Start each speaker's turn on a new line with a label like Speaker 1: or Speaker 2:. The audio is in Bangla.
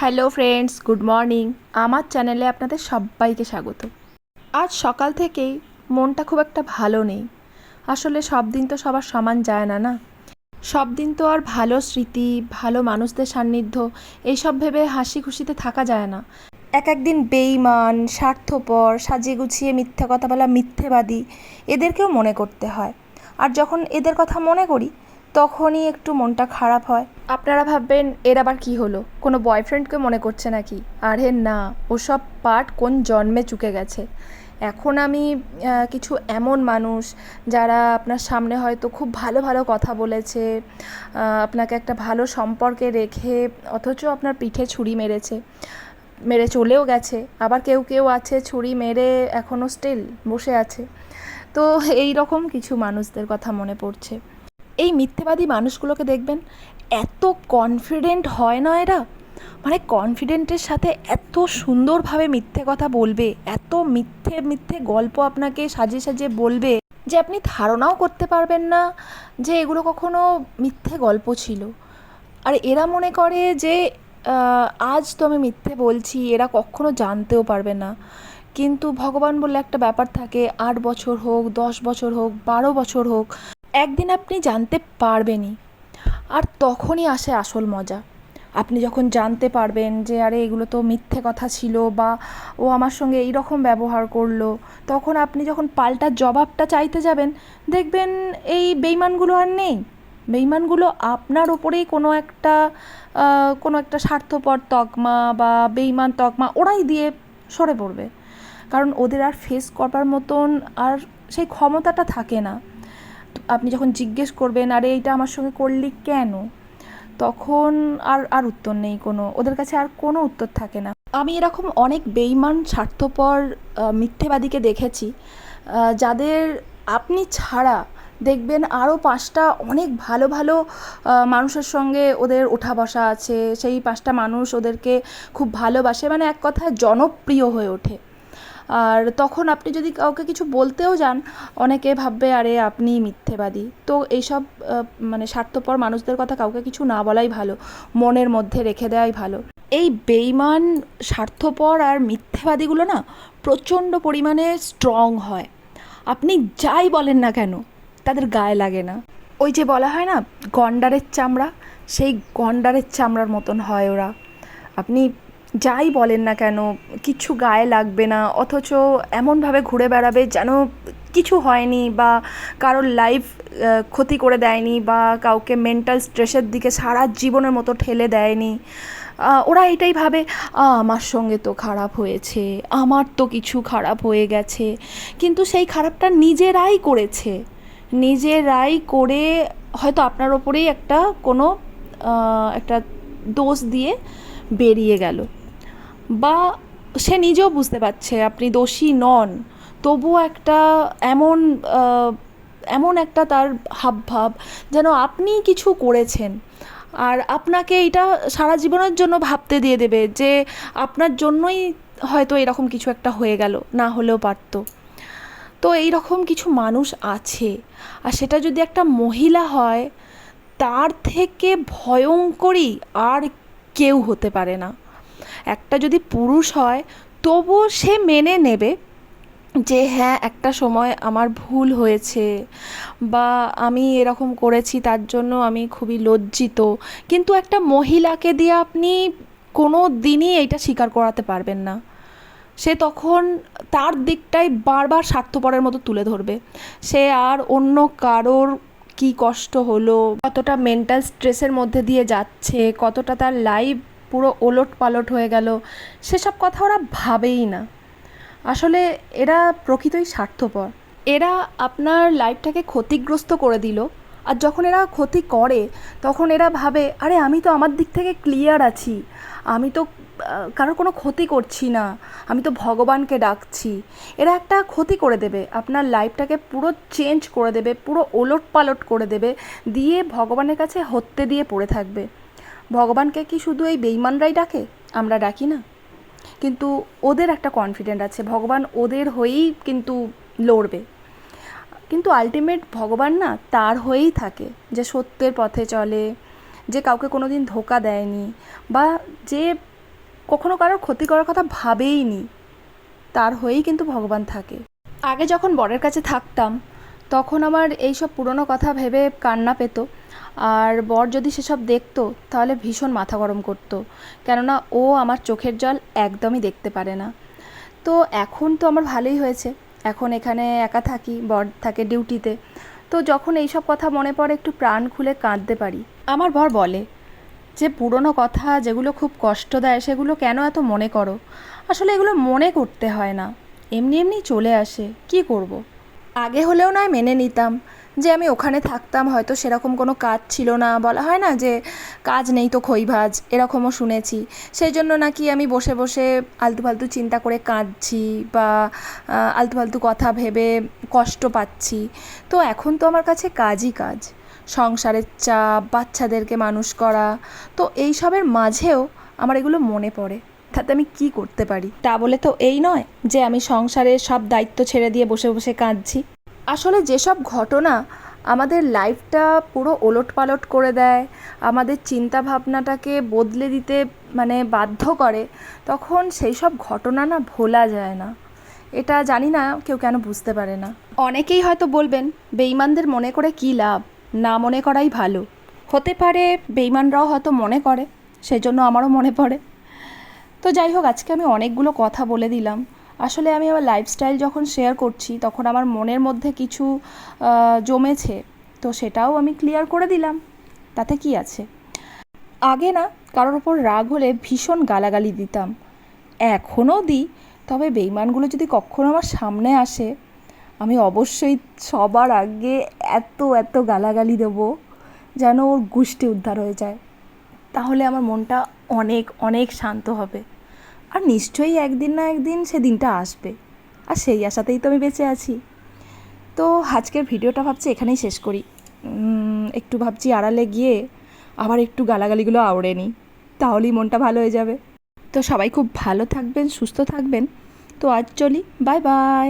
Speaker 1: Hello friends, good morning. আমার চ্যানেলে আপনাদের সবাইকে স্বাগত। আজ সকাল থেকেই মনটা খুব একটা ভালো নেই। আসলে সব দিন তো সবার সমান যায় না না? সব দিন তো আর ভালো স্মৃতি, ভালো মানুষদের সান্নিধ্য, এইসব ভেবে হাসি খুশিতে থাকা যায় না। এক একদিন বেইমান স্বার্থপর, সাজিয়ে গুছিয়ে মিথ্যে কথা বলা মিথ্যেবাদী, এদেরকেও মনে করতে হয়। আর যখন এদের কথা মনে করি তখনই একটু মনটা খারাপ হয়। আপনারা ভাববেন, এর আবার কি হলো? কোনো বয়ফ্রেন্ডকে মনে করছে নাকি? আরে না, ওসব পার্ট কোন জন্মে চুকে গেছে? এখন আমি কিছু এমন মানুষ যারা আপনার সামনে হয়তো খুব ভালো ভালো কথা বলেছে আপনাকে একটা ভালো সম্পর্কে রেখে অথচ আপনার পিঠে ছুরি মেরেছে, মেরে চলেও গেছে, আবার কেউ কেউ আছে ছুরি মেরে এখনও স্টিল বসে আছে। তো এই রকম কিছু মানুষদের কথা মনে পড়ছে। এই মিথ্যেবাদী মানুষগুলোকে দেখবেন, এত কনফিডেন্ট হয় না এরা? মানে কনফিডেন্টের সাথে এত সুন্দরভাবে মিথ্যে কথা বলবে, এত মিথ্যে মিথ্যে গল্প আপনাকে সাজিয়ে সাজিয়ে বলবে যে আপনি ধারণাও করতে পারবেন না যে এগুলো কখনো মিথ্যে গল্প ছিল। আর এরা মনে করে যে আজ তো আমি মিথ্যে বলছি, এরা কখনো জানতেও পারবে না। কিন্তু ভগবান বলে একটা ব্যাপার থাকে, আট বছর হোক, দশ বছর হোক, বারো বছর হোক একদিন আপনি জানতে পারবেনই। আর তখনই আসে আসল মজা। আপনি যখন জানতে পারবেন যে, আরে, এগুলো তো মিথ্যে কথা ছিল বা ও আমার সঙ্গে এই রকম ব্যবহার করল, তখন আপনি যখন পাল্টা জবাবটা চাইতে যাবেন, দেখবেন এই বেইমানগুলো আর নেই। বেইমানগুলো আপনার ওপরেই কোনো একটা কোনো একটা স্বার্থপর তকমা বা বেইমান তকমা ওরাই দিয়ে সরে পড়বে। কারণ ওদের আর ফেস করবার মতন আর সেই ক্ষমতাটা থাকে না। আপনি যখন জিজ্ঞেস করবেন, আরে, এইটা আমার সঙ্গে করলি কেন? তখন আর আর উত্তর নেই কোনো, ওদের কাছে আর কোনো উত্তর থাকে না। আমি এরকম অনেক বেইমান স্বার্থপর মিথ্যেবাদীকে দেখেছি যাদের আপনি ছাড়া দেখবেন আরও পাঁচটা অনেক ভালো ভালো মানুষের সঙ্গে ওদের ওঠা বসা আছে। সেই পাঁচটা মানুষ ওদেরকে খুব ভালোবাসে মানে এক কথায় জনপ্রিয় হয়ে ওঠে। আর তখন আপনি যদি কাউকে কিছু বলতেও যান, অনেকে ভাববে, আরে, আপনি মিথ্যেবাদী। তো এইসব মানে স্বার্থপর মানুষদের কথা কাউকে কিছু না বলাই ভালো, মনের মধ্যে রেখে দেওয়াই ভালো। এই বেইমান, স্বার্থপর আর মিথ্যেবাদীগুলো না প্রচণ্ড পরিমাণে স্ট্রং হয়। আপনি যাই বলেন না কেন, তাদের গায়ে লাগে না। ওই যে বলা হয় না, গন্ডারের চামড়া, সেই গন্ডারের চামড়ার মতন হয় ওরা। আপনি যাই বলেন না কেন কিচ্ছু গায়ে লাগবে না, অথচ এমনভাবে ঘুরে বেড়াবে যেন কিছু হয়নি বা কারোর লাইফ ক্ষতি করে দেয়নি বা কাউকে মেন্টাল স্ট্রেসের দিকে সারা জীবনের মতো ঠেলে দেয়নি। ওরা এটাই ভাবে আমার সঙ্গে তো খারাপ হয়েছে, আমার তো কিছু খারাপ হয়ে গেছে। কিন্তু সেই খারাপটা নিজেরাই করেছে। নিজেরাই করে হয়তো আপনার ওপরেই একটা কোনো একটা দোষ দিয়ে বেরিয়ে গেল। বা সে নিজেও বুঝতে পারছে, আপনি দোষী নন। তবুও একটা এমন এমন একটা তার হাবভাব যেন আপনি কিছু করেছেন। আর আপনাকে এটা সারা জীবনের জন্য ভাবতে দিয়ে দেবে যে আপনার জন্যই হয়তো এরকম কিছু একটা হয়ে গেল, না হলেও পারতো। তো এই রকম কিছু মানুষ আছে। আর সেটা যদি একটা মহিলা হয়, তার থেকে ভয়ঙ্করই আর কেউ হতে পারে না। একটা যদি পুরুষ হয়, তবুও সে মেনে নেবে যে হ্যাঁ একটা সময় আমার ভুল হয়েছে বা আমি এরকম করেছি, তার জন্য আমি খুবই লজ্জিত। কিন্তু একটা মহিলাকে দিয়ে আপনি কোনো দিনই এটা স্বীকার করাতে পারবেন না। সে তখন তার দিকটাই বারবার স্বার্থপরের মতো তুলে ধরবে। সে আর অন্য কারোর কি কষ্ট হলো, কতটা মেন্টাল স্ট্রেসের মধ্যে দিয়ে যাচ্ছে, কতটা তার লাইফ পুরো ওলট পালট হয়ে গেল। সেসব কথা ওরা ভাবেই না। আসলে এরা প্রকৃতই স্বার্থপর। এরা আপনার লাইফটাকে ক্ষতিগ্রস্ত করে দিল। আর যখন এরা ক্ষতি করে, তখন এরা ভাবে, আরে, আমি তো আমার দিক থেকে ক্লিয়ার আছি। আমি তো কারোর কোনো ক্ষতি করছি না। আমি তো ভগবানকে ডাকছি। এরা একটা ক্ষতি করে দেবে। আপনার লাইফটাকে পুরো চেঞ্জ করে দেবে, পুরো ওলট পালট করে দেবে। দিয়ে ভগবানের কাছে হত্যে দিয়ে পড়ে থাকবে। ভগবানকে কি শুধু এই বেইমানরাই ডাকে? আমরা ডাকি না। কিন্তু ওদের একটা কনফিডেন্ট আছে, ভগবান ওদের হয়েই কিন্তু লড়বে। কিন্তু আলটিমেট ভগবান না তার হয়েই থাকে, যে সত্যের পথে চলে, যে কাউকে কোনো দিন ধোকা দেয়নি, বা যে কখনো কারোর ক্ষতি করার কথা ভাবেই নি তার হয়েই কিন্তু ভগবান থাকে। আগে যখন বরের কাছে থাকতাম, তখন আমার এইসব পুরনো কথা ভেবে কান্না পেত। আর বর যদি সেসব দেখতো, তাহলে ভীষণ মাথা গরম করতো। কেননা ও আমার চোখের জল একদমই দেখতে পারে না। তো এখন তো আমার ভালোই হয়েছে। এখন এখানে একা থাকি, বর থাকে ডিউটিতে। তো যখন এইসব কথা মনে পড়ে, একটু প্রাণ খুলে কাঁদতে পারি। আমার বর বলে, যে পুরনো কথা, যেগুলো খুব কষ্ট দেয়, সেগুলো কেন এত মনে করো? আসলে এগুলো মনে করতে হয় না। এমনি এমনি চলে আসে, কি করব। আগে হলেও নয়, মেনে নিতাম। যে আমি ওখানে থাকতাম, হয়তো সেরকম কোনো কাজ ছিল না। বলা হয় না যে কাজ নেই তো খই ভাজ এরকমও শুনেছি। সেই জন্য নাকি আমি বসে বসে আলতু ফালতু চিন্তা করে কাঁদছি বা আলতু ফালতু কথা ভেবে কষ্ট পাচ্ছি। তো এখন তো আমার কাছে কাজই কাজ। সংসারের চাপ, বাচ্চাদেরকে মানুষ করা, তো এইসবের মাঝেও আমার এগুলো মনে পড়ে। তাতে আমি কি করতে পারি? তা বলে তো এই নয় যে আমি সংসারের সব দায়িত্ব ছেড়ে দিয়ে বসে বসে কাঁদছি। আসলে যেসব ঘটনা আমাদের লাইফটা পুরো ওলট পালট করে দেয়, আমাদের চিন্তা ভাবনাটাকে বদলে দিতে মানে বাধ্য করে, তখন সেই সব ঘটনা না ভোলা যায় না। এটা জানি না, কেউ কেন বুঝতে পারে না। অনেকেই হয়তো বলবেন বেইমানদের মনে করে কী লাভ? না মনে করাই ভালো। হতে পারে বেইমানরাও হয়তো মনে করে সেই জন্য আমারও মনে পড়ে। তো যাই হোক, আজকে আমি অনেকগুলো কথা বলে দিলাম। আসলে আমি আমার লাইফস্টাইল যখন শেয়ার করছি, তখন আমার মনের মধ্যে কিছু জমেছে। তো সেটাও আমি ক্লিয়ার করে দিলাম। তাতে কি আছে? আগে না, কারোর ওপর রাগ হলে ভীষণ গালাগালি দিতাম। এখনও দিই, তবে বেইমানগুলো যদি কখনো আমার সামনে আসে, আমি অবশ্যই সবার আগে এত এত গালাগালি দেবো যেন ওর গুষ্টি উদ্ধার হয়ে যায়। তাহলে আমার মনটা অনেক অনেক শান্ত হবে। আর নিশ্চয়ই একদিন না একদিন সে দিনটা আসবে। আর সেই আশাতেই তো আমি বেঁচে আছি। তো আজকের ভিডিওটা ভাবছি এখানেই শেষ করি। একটু ভাবছি আড়ালে গিয়ে আবার একটু গালাগালিগুলো আওড়ে নিই। তাহলেই মনটা ভালো হয়ে যাবে। তো সবাই খুব ভালো থাকবেন, সুস্থ থাকবেন। তো আজ চলি, বাই বাই।